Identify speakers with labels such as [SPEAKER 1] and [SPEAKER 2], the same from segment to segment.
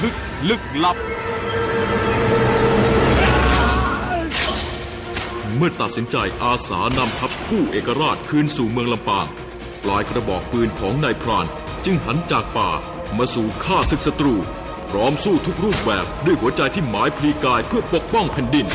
[SPEAKER 1] ทึกลึกลับ เมื่อตัดสินใจอาสานำทัพกู้เอกราชคืนสู่เมืองลำปาง ปลายกระบอกปืนของนายพรานจึงหันจากป่ามาสู่ฆ่าศึกศัตรู พร้อมสู้ทุกรูปแบบด้วยหัวใจที่หมายพลีกายเพื่อปกป้องแผ่นดิน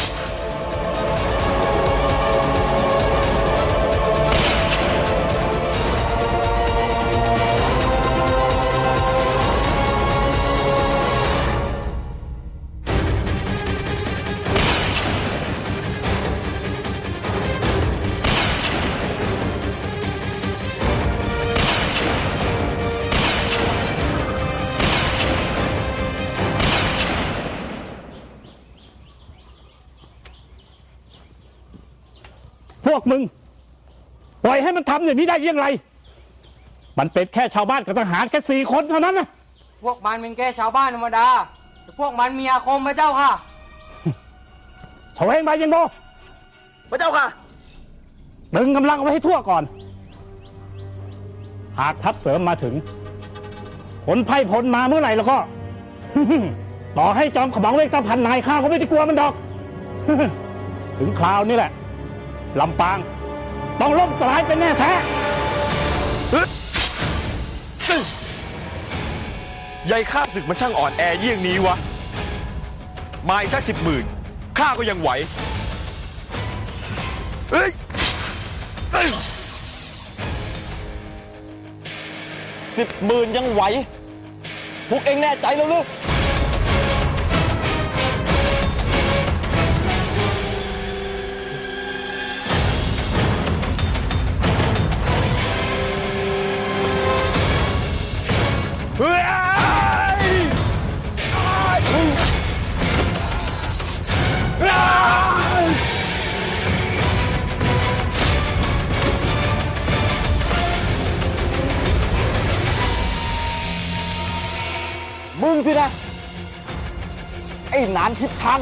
[SPEAKER 2] มึง ปล่อยให้มันทำอย่างนี้ได้ยังไง มันเป็นแค่ชาวบ้านกับทหารแค่สี่คนเท่านั้นนะ
[SPEAKER 3] พวกมันเป็นแค่ชาวบ้านธรรมดาแต่พวกมันมีอาคมพระเจ้าค่ะ
[SPEAKER 2] เฉวงมายังโบ
[SPEAKER 4] พระเจ้าค่ะ
[SPEAKER 2] ตึงกำลังเอาไว้ให้ทั่วก่อน หากทัพเสริมมาถึง ผลไพ่ผลมาเมื่อไหร่แล้วก็ ต่อให้จอมขมังเวกตาพันนายข้าก็ไม่ได้กลัวมันดอก ถึงคราวนี้แหละ ลำปาง ต้องล่มสลายเป็นแน่แท้
[SPEAKER 4] ใหญ่ข้าศึกมันช่างอ่อนแอเยี่ยงนี้วะ มาอีกสักสิบหมื่นข้าก็ยังไหว เฮ้ยเอ้ย
[SPEAKER 5] สิบหมื่นยังไหว พวกเองแน่ใจแล้วหรือ นานทิพย์ทังท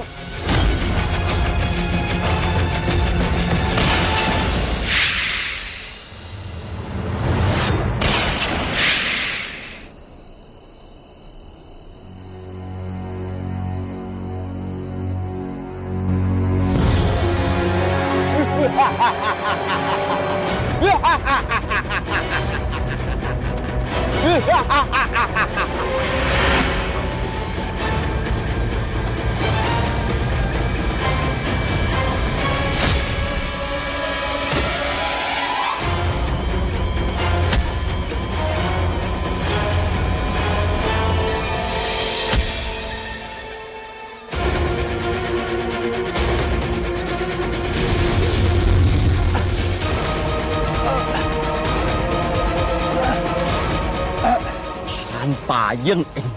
[SPEAKER 5] านป่าเยี่ยงเอง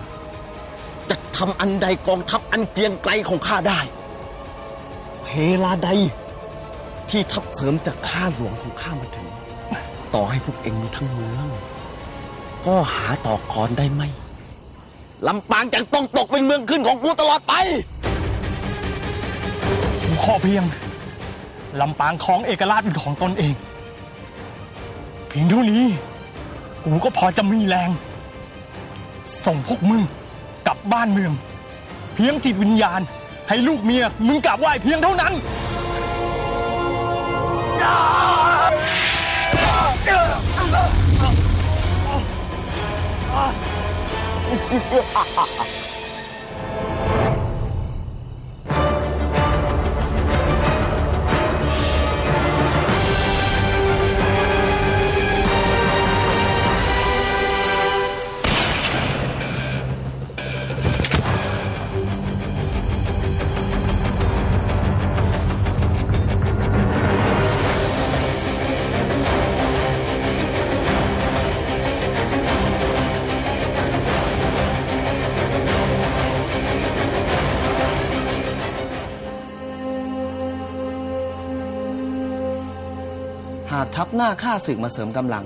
[SPEAKER 5] จะทำอันใดกองทัพอันเกรียงไกลของข้าได้ เพลาใดที่ทัพเสริมจากข้าหลวงของข้ามาถึง ต่อให้พวกเองมีทั้งเมือง ก็หาต่อกรได้ไหมลำปางจะต้องตกเป็นเมืองขึ้นของกูตลอดไป
[SPEAKER 6] ขอเพียงลำปางของเอกราชเป็นของตนเอง เพียงเท่านี้ กูก็พอจะมีแรง ส่งพวกมึงกลับบ้านเมือง เพียงจิตวิญญาณ ให้ลูกเมียมึงกลับไหวเพียงเท่านั้น
[SPEAKER 5] หากทัพหน้าข้าศึกมาเสริมกำลัง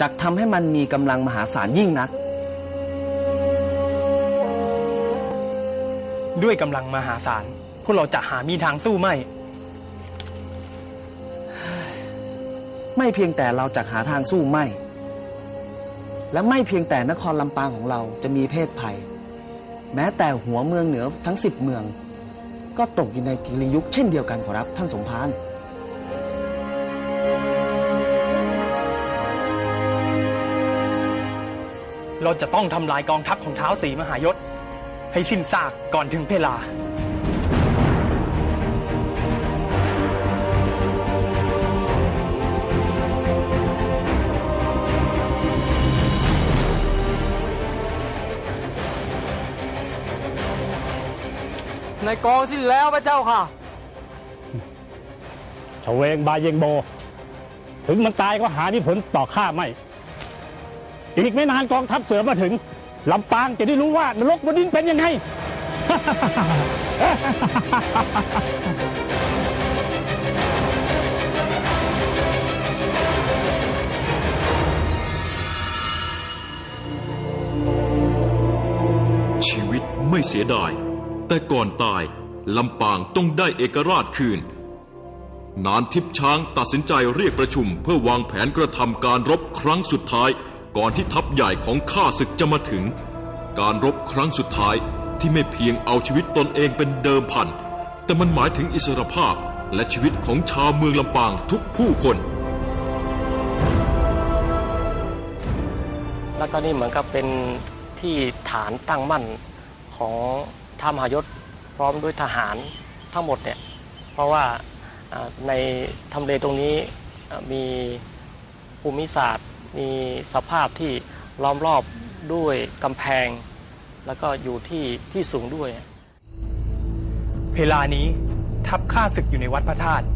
[SPEAKER 5] จักทำให้มันมีกำลังมหาศาลยิ่งนัก
[SPEAKER 6] ด้วยกำลังมหาศาลพวกเราจะหามีทางสู้ไม่
[SPEAKER 5] ไม่เพียงแต่เราจะหาทางสู้ไม่ และไม่เพียงแต่นครลำปางของเราจะมีเพศภัย
[SPEAKER 7] แม้แต่หัวเมืองเหนือทั้งสิบเมือง ก็ตกอยู่ในกิริยุคเช่นเดียวกันขอรับท่านสมภาร
[SPEAKER 6] เราจะต้องทำลายกองทัพของเท้าวสีมหายศ ให้สิ้นซากก่อนถึงเพลา
[SPEAKER 3] ในกองสิ้นแล้วพระเจ้าค่ะ
[SPEAKER 2] ชเวงบายเยงโบ ถึงมันตายก็หาที่ผลต่อข้าไม่ อีกไม่นานกองทัพเสือมาถึงลำปางจะได้รู้ว่านรกบนดินเป็นยังไง
[SPEAKER 1] ชีวิตไม่เสียดาย แต่ก่อนตายลำปางต้องได้เอกราชคืน นานทิพช้างตัดสินใจเรียกประชุมเพื่อวางแผนกระทำการรบครั้งสุดท้าย ก่อนที่ทัพใหญ่ของข้าศึกจะมาถึง การรบครั้งสุดท้ายที่ไม่เพียงเอาชีวิตตนเองเป็นเดิมพัน แต่มันหมายถึงอิสรภาพและชีวิตของชาวเมืองลำปางทุกผู้คน
[SPEAKER 8] แล้วก็นี่เหมือนกับเป็นที่ฐานตั้งมั่นของท่ามหายศพร้อมด้วยทหารทั้งหมดเนี่ย เพราะว่าในทำเลตรงนี้มีภูมิศาสตร์ มีสภาพที่ล้อมรอบด้วยกำแพง แล้วก็อยู่ที่ที่สูงด้วย
[SPEAKER 6] เพลานี้ทัพข้าศึกอยู่ในวัดพระธาตุ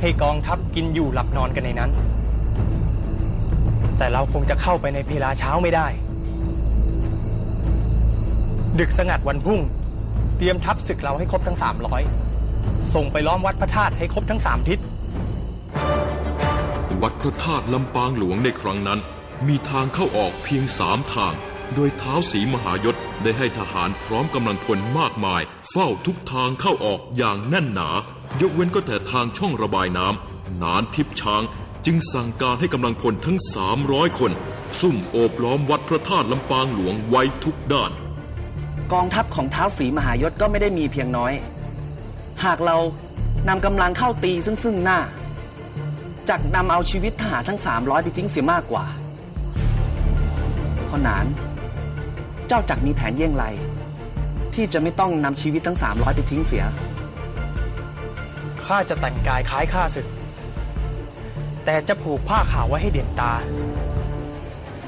[SPEAKER 6] ให้กองทัพกินอยู่หลับนอนกันในนั้น แต่เราคงจะเข้าไปในเพลาเช้าไม่ได้ ดึกสงัดวันพุ่ง เตรียมทัพศึกเราให้ครบทั้ง 300 ส่งไปล้อมวัดพระธาตุให้ครบทั้ง3ทิศ
[SPEAKER 1] วัดพระธาตุลำปางหลวงในครั้งนั้น มีทางเข้าออกเพียงสามทาง โดยเท้าสีมหายศได้ให้ทหารพร้อมกำลังพลมากมาย เฝ้าทุกทางเข้าออกอย่างแน่นหนา ยกเว้นก็แต่ทางช่องระบายน้ำนานทิพช้างจึงสั่งการให้กำลังพลทั้ง 300 คน ซุ่มโอบล้อมวัดพระธาตุลำปางหลวงไว้ทุกด้าน
[SPEAKER 7] กองทัพของเท้าสีมหายศก็ไม่ได้มีเพียงน้อย หากเรานำกำลังเข้าตีซึ่งซึ่งหน้า จักนำเอาชีวิตทหารทั้ง 300 ไปทิ้งเสียมากกว่าพราะนาน เจ้าจักมีแผนเยี่ยงไร ที่จะไม่ต้องนำชีวิตทั้ง 300 ไปทิ้งเสีย
[SPEAKER 6] ข้าจะแต่งกายคล้ายข้าศึก แต่จะผูกผ้าขาวไว้ให้เด่นตา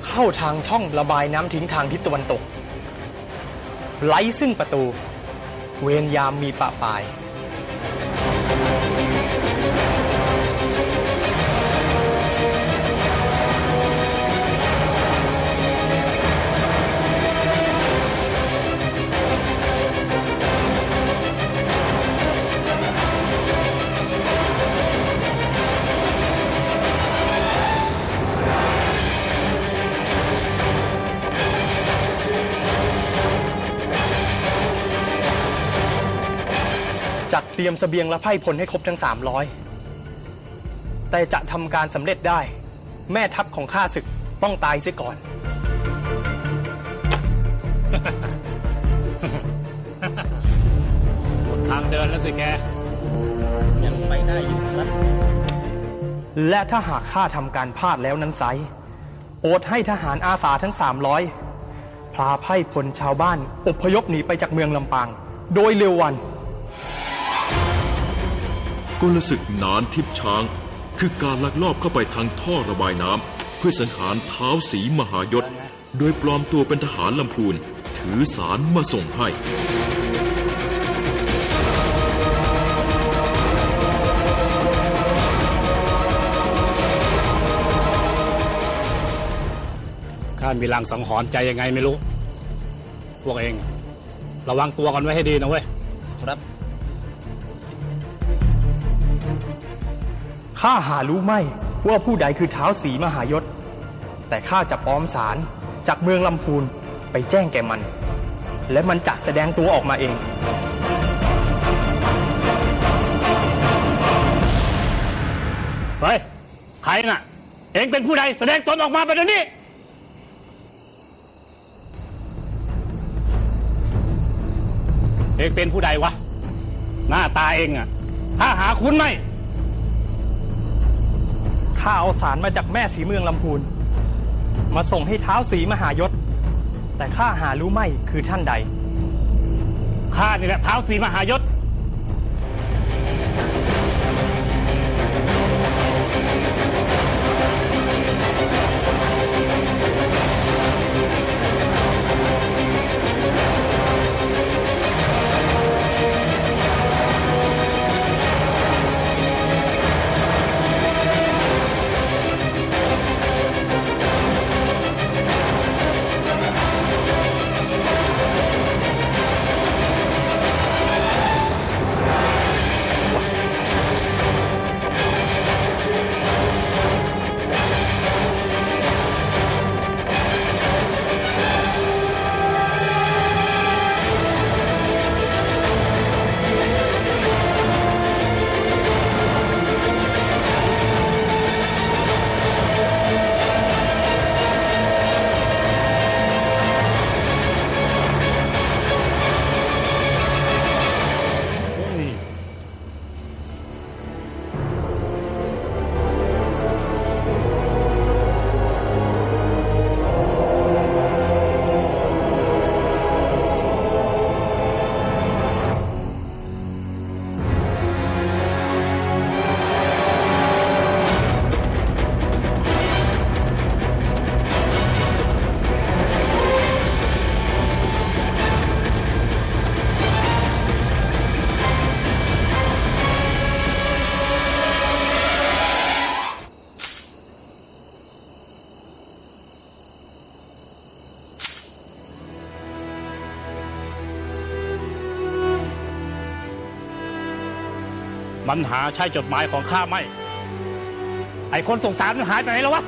[SPEAKER 6] เข้าทางช่องระบายน้ำทิ้งทางทิศตะวันตก ไล้ซึ่งประตู เวรยามมีปะปาย รียมเสบียงและไพร่พลให้ครบทั้ง 300 แต่จะทำการสำเร็จได้ แม่ทัพของข้าศึกต้องตายเสียก่อน
[SPEAKER 2] หมดทางเดินแล้วสิแก
[SPEAKER 7] ยังไปได้อยู่ครับ
[SPEAKER 6] และถ้าหากข้าทำการพลาดแล้วนั้นไซร้โอดให้ทหารอาสาทั้ง 300 พาไพร่พลชาวบ้านอพยพหนีไปจากเมืองลำปาง โดยเร็ววัน
[SPEAKER 1] กลศึกนานทิพย์ช้าง คือการลักลอบเข้าไปทางท่อระบายน้ำเพื่อสังหารเท้าสีมหายศ โดยปลอมตัวเป็นทหารลำพูน ถือสารมาส่งให้
[SPEAKER 2] ข้ามีลางสังหรณ์ใจยังไงไม่รู้ พวกเอง ระวังตัวกันไว้ให้ดีนะเว้ย
[SPEAKER 7] ครับ
[SPEAKER 6] ข้าหารู้ไม่ว่าผู้ใดคือเท้าสีมหายศ แต่ข้าจะปลอมสารจากเมืองลำพูนไปแจ้งแก่มัน และมันจะแสดงตัวออกมาเอง
[SPEAKER 2] เฮ้ย ใครน่ะ เองเป็นผู้ใดแสดงตนออกมาไปเดี๋ยวนี้ เองเป็นผู้ใดวะ หน้าตาเองอะถ้าหาคุณไหม
[SPEAKER 6] ข้าเอาสารมาจากแม่สีเมืองลำพูน มาส่งให้เท้าสีมหายศ แต่ข้าหารู้ไม่คือท่านใด
[SPEAKER 2] ข้านี่แหละเท้าสีมหายศ มันหาใช่จดหมายของข้าไหม ไอคนส่งสารมันหายไปไหนแล้ววะ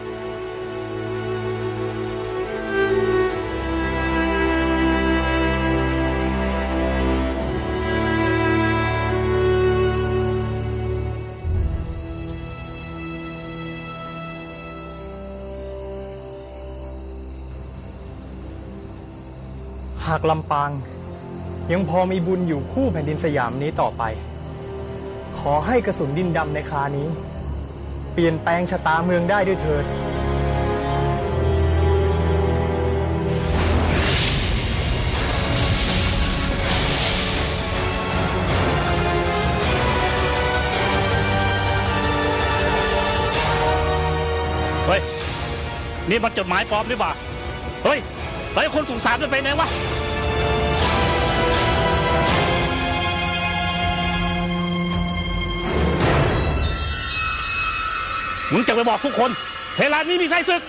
[SPEAKER 6] หากลำปาง ยังพอมีบุญอยู่คู่แผ่นดินสยามนี้ต่อไป ขอให้กระสุนดินดำในครานี้ เปลี่ยนแปลงชะตาเมืองได้ด้วยเถิด
[SPEAKER 2] เฮ้ย นี่มันจดหมายปลอมหรือเปล่า เฮ้ยแล้วไอ้คนสงสารมันไปไหนวะ มึงจะไปบอกทุกคนเฮลานนี้มีไส้ศึก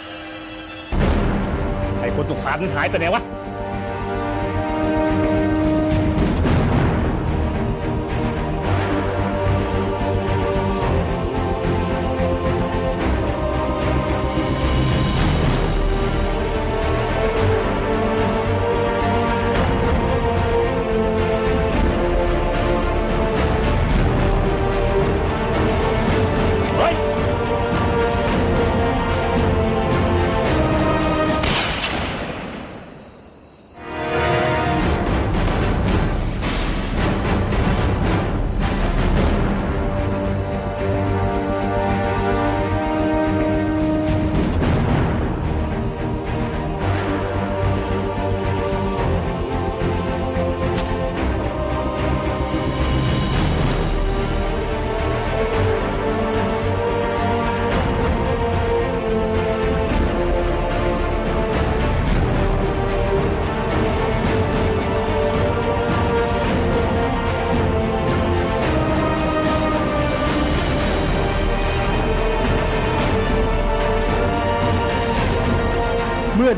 [SPEAKER 2] ไอ้คนสุขสารมันหายไปไหนวะ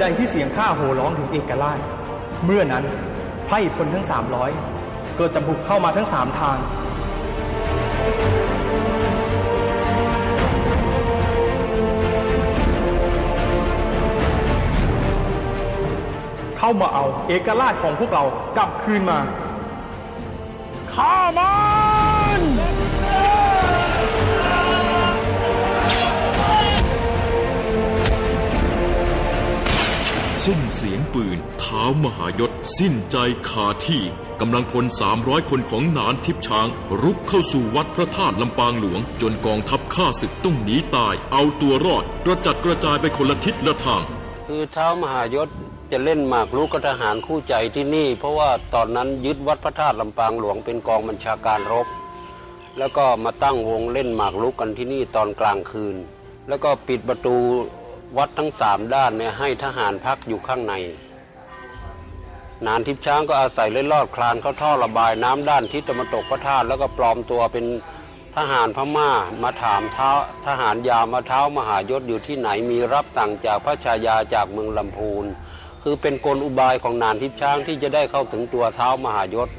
[SPEAKER 6] ใดที่เสียงข้าโห่ร้องถึงเอกราช เมื่อนั้นไพร่พลทั้งสามร้อยก็จะบุกเข้ามาทั้งสามทาง เข้ามาเอาเอกราชของพวกเรากลับคืนมา
[SPEAKER 2] ข้ามัน
[SPEAKER 1] สิ้นเสียงปืนเท้ามหายศสิ้นใจคาที่กำลังพล 300 คนของหนานทิพช้าง รุกเข้าสู่วัดพระธาตุลำปางหลวง จนกองทัพข้าศึกต้องหนีตาย เอาตัวรอดกระจัดกระจายไปคนละทิศละทาง
[SPEAKER 9] คือเท้ามหายศจะเล่นหมากรุกกับทหารคู่ใจที่นี่ เพราะว่าตอนนั้นยึดวัดพระธาตุลำปางหลวงเป็นกองบัญชาการรบ แล้วก็มาตั้งวงเล่นหมากรุกกันที่นี่ตอนกลางคืน แล้วก็ปิดประตู วัดทั้งสามด้านเนี่ยให้ทหารพักอยู่ข้างใน นานทิพช้างก็อาศัยเล่นลอดคลานเข้าท่อระบายน้ำด้านทิศตะวันตกพระธาตุแล้วก็ปลอมตัวเป็นทหารพม่ามาถามเท้าทหารยามมาเท้ามหายศอยู่ที่ไหนมีรับสั่งจากพระชายาจากเมืองลำพูน คือเป็นกลอุบายของนานทิพช้างที่จะได้เข้าถึงตัวเท้ามหายศ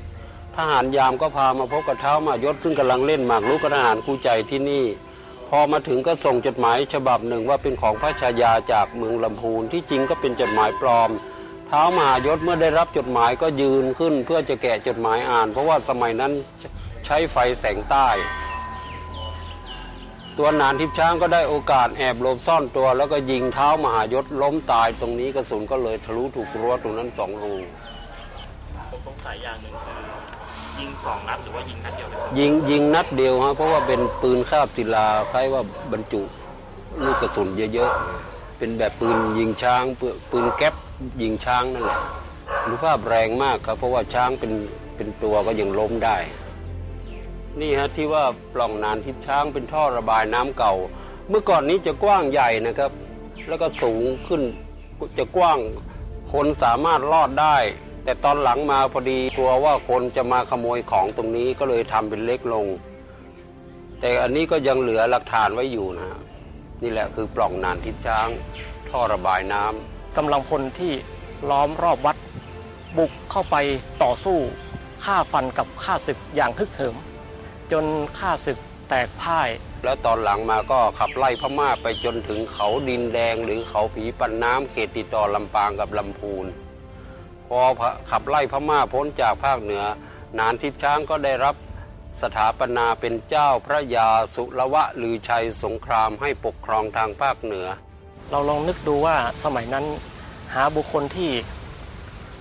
[SPEAKER 9] ทหารยามก็พามาพบกับเท้ามหายศซึ่งกำลังเล่นหมากรุกกับทหารคู่ใจที่นี่ พอมาถึงก็ส่งจดหมายฉบับหนึ่งว่าเป็นของพระชายาจากเมืองลำพูนที่จริงก็เป็นจดหมายปลอม เท้ามหายศเมื่อได้รับจดหมายก็ยืนขึ้นเพื่อจะแกะจดหมายอ่าน เพราะว่าสมัยนั้นใช้ไฟแสงใต้ ตัวนานทิพช้างก็ได้โอกาสแอบหลบซ่อนตัว แล้วก็ยิงเท้ามหายศล้มตายตรงนี้กระสุนก็เลยทะลุถูกรั้วตรงนั้นสองรู
[SPEAKER 4] ผมสงสัยอย่างหนึ่งคือ ยิงสองนัดหรือว่ายิงนัดเดียวเลย
[SPEAKER 9] ยิงยิงนัดเดียวฮะเพราะว่าเป็นปืนคาบศิลาคล้ายว่าบรรจุลูกกระสุนเยอะๆเป็นแบบปืนยิงช้างปืนปืนแก๊ปยิงช้างนั่นแหละอนุภาพแรงมากครับเพราะว่าช้างเป็นเป็นตัวก็ยังล้มได้ นี่ฮะที่ว่าปล่องนานทิพช้างเป็นท่อระบายน้ำเก่า เมื่อก่อนนี้จะกว้างใหญ่นะครับ แล้วก็สูงขึ้นจะกว้างคนสามารถรอดได้ แต่ตอนหลังมาพอดีกลัวว่าคนจะมาขโมยของตรงนี้ก็เลยทำเป็นเล็กลง แต่อันนี้ก็ยังเหลือหลักฐานไว้อยู่นะฮะนี่แหละคือปล่องนานทิพย์ช้าง ท่อระบายน้ำ
[SPEAKER 8] กำลังพลที่ล้อมรอบวัด บุกเข้าไปต่อสู้ฆ่าฟันกับข้าศึกอย่างฮึกเหิม จนข้าศึกแตกพ่าย
[SPEAKER 9] แล้วตอนหลังมาก็ขับไล่พม่าไปจนถึงเขาดินแดง หรือเขาผีปันน้ำเขตติดต่อลำปางกับลำพูน พอขับไล่พม่าพ้นจากภาคเหนือ นานทิพช้างก็ได้รับสถาปนาเป็นเจ้าพระยาสุรวะลือชัยสงครามให้ปกครองทางภาคเหนือ
[SPEAKER 8] เราลองนึกดูว่าสมัยนั้นหาบุคคลที่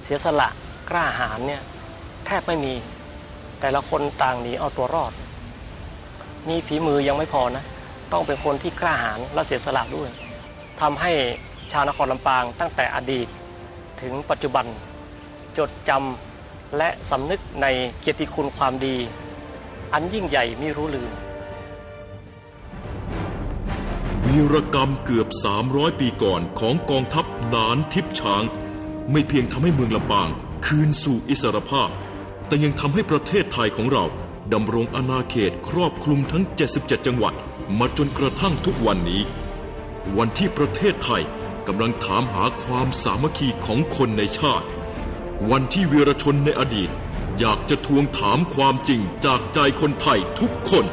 [SPEAKER 8] เสียสละกล้าหาญเนี่ยแทบไม่มี แต่ละคนต่างหนีเอาตัวรอด มีฝีมือยังไม่พอนะ ต้องเป็นคนที่กล้าหาญและเสียสละด้วยทำให้ชาวนครลำปางตั้งแต่อดีตถึงปัจจุบัน จดจำและสำนึกในเกียรติคุณความดี อันยิ่งใหญ่ไม่รู้ลืม
[SPEAKER 1] วีรกรรมเกือบ 300 ปีก่อนของกองทัพนานทิพช้าง ไม่เพียงทำให้เมืองลำปาง คืนสู่อิสรภาพ แต่ยังทำให้ประเทศไทยของเราดำรงอาณาเขตครอบคลุมทั้ง 77 จังหวัด มาจนกระทั่งทุกวันนี้ วันที่ประเทศไทยกำลังถามหาความสามัคคีของคนในชาติ วันที่วีรชนในอดีต อยากจะทวงถามความจริงจากใจคนไทยทุกคน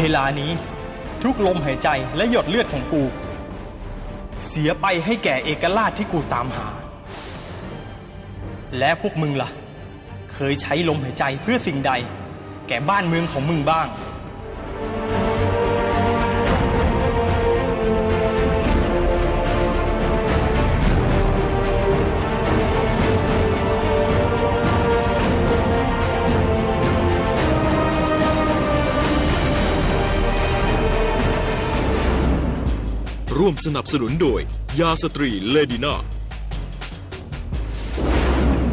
[SPEAKER 6] เวลานี้ทุกลมหายใจและหยดเลือดของกู เสียไปให้แก่เอกราชที่กูตามหา และพวกมึงล่ะ เคยใช้ลมหายใจเพื่อสิ่งใด แก่บ้านเมืองของมึงบ้าง
[SPEAKER 1] ร่วมสนับสนุนโดย ยาสตรีเลดีน่า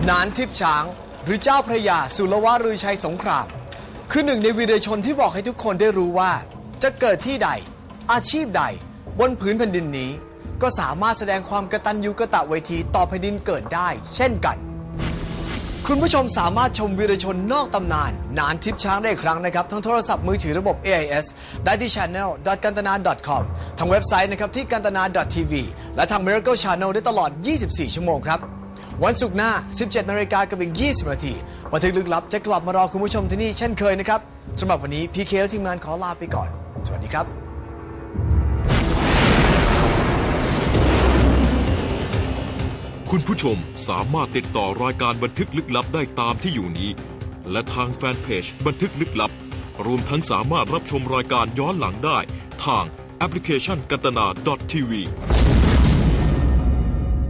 [SPEAKER 10] นานทิพย์ช้าง หรือเจ้าพระยาสุรวารือชัยสงคราม คือหนึ่งในวีรชนที่บอกให้ทุกคนได้รู้ว่า จะเกิดที่ใด อาชีพใด บนพื้นแผ่นดินนี้ ก็สามารถแสดงความกระตัญญูกระตะเวทีต่อแผ่นดินเกิดได้ เช่นกัน คุณผู้ชมสามารถชมวีรชนนอกตำนาน นานทิพย์ช้างได้อีกครั้งนะครับ ทั้งโทรศัพท์มือถือระบบ AIS ได้ที่ channel.kantana.com ทางเว็บไซต์นะครับที่ kantana.tv และทาง Miracle Channel ได้ตลอด 24 ชั่วโมงครับ วันศุกร์หน้า 17 นาฬิกากับอีก 20 นาทีบันทึกลึกลับจะกลับมารอคุณผู้ชมที่นี่เช่นเคยนะครับสำหรับวันนี้พีเคและทีมงานขอลาไปก่อน สวัสดีครับ
[SPEAKER 1] คุณผู้ชมสามารถติดต่อรายการบันทึกลึกลับได้ตามที่อยู่นี้ และทางแฟนเพจบันทึกลึกลับ รวมทั้งสามารถรับชมรายการย้อนหลังได้ ทางแอปพลิเคชันกันตนา .tv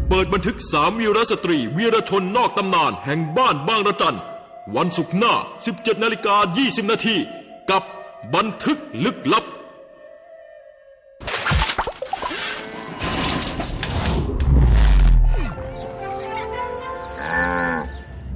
[SPEAKER 1] เปิดบันทึกสามวีรสตรีวีรชนนอกตำนานแห่งบ้านบางระจัน วันศุกร์หน้า 17นาฬิกา20นาทีกับบันทึกลึกลับ